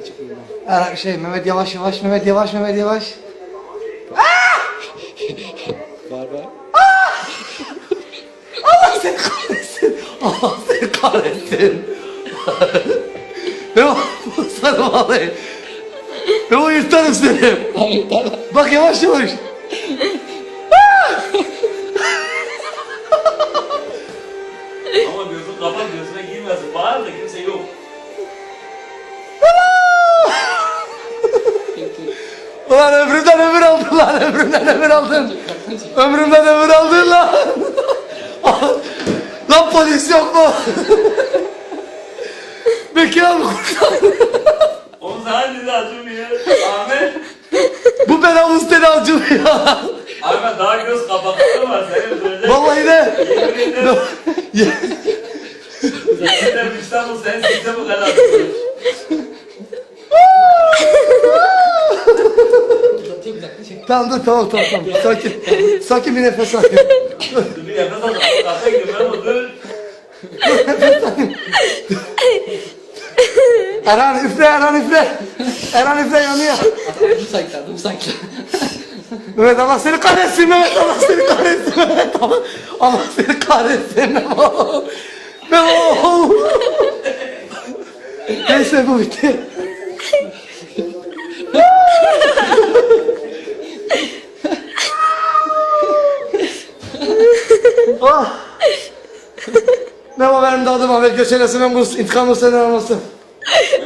Yukarı çıkıyor. Ara- şey Mehmet yavaş yavaş Mehmet yavaş Mehmet yavaş. Var var. Allah seni kahretsin. Allah seni kahretsin. ben o sarı vallahi. Ben o yırtarım seni. Bak yavaş yavaş. Ama gözün kapat gözüne girmesin. Bağır da kimse yok. Ulan ömrümden ömür aldın lan ömrümden ömür aldın. Ömrümden ömür aldın lan. lan polis yok mu? Bekir abi kurtar. Onun sana dedi acımıyor. Ahmet. Bu ben seni acımıyor. Ahmet daha göz kapakları var. Seni öldürecek. Vallahi de. Yemin ederim. Yemin İstanbul sen sikse bu kadar. Uzatayım tamam dur tamam tamam tamam. Sakin. Sakin bir nefes al. Dur bir nefes al. Kasa gidiyorum ben dur. Erhan üfle Erhan üfle. Erhan üfle yanıyor. Dur sanki dur sanki. Mehmet Allah seni kahretsin Mehmet Allah seni kahretsin Mehmet Allah, Allah seni kahretsin Mehmet Mehmet Neyse bu bitti. Ne var benim dadım Ahmet Göçen Esen'in intikam Hüseyin'in olmasın.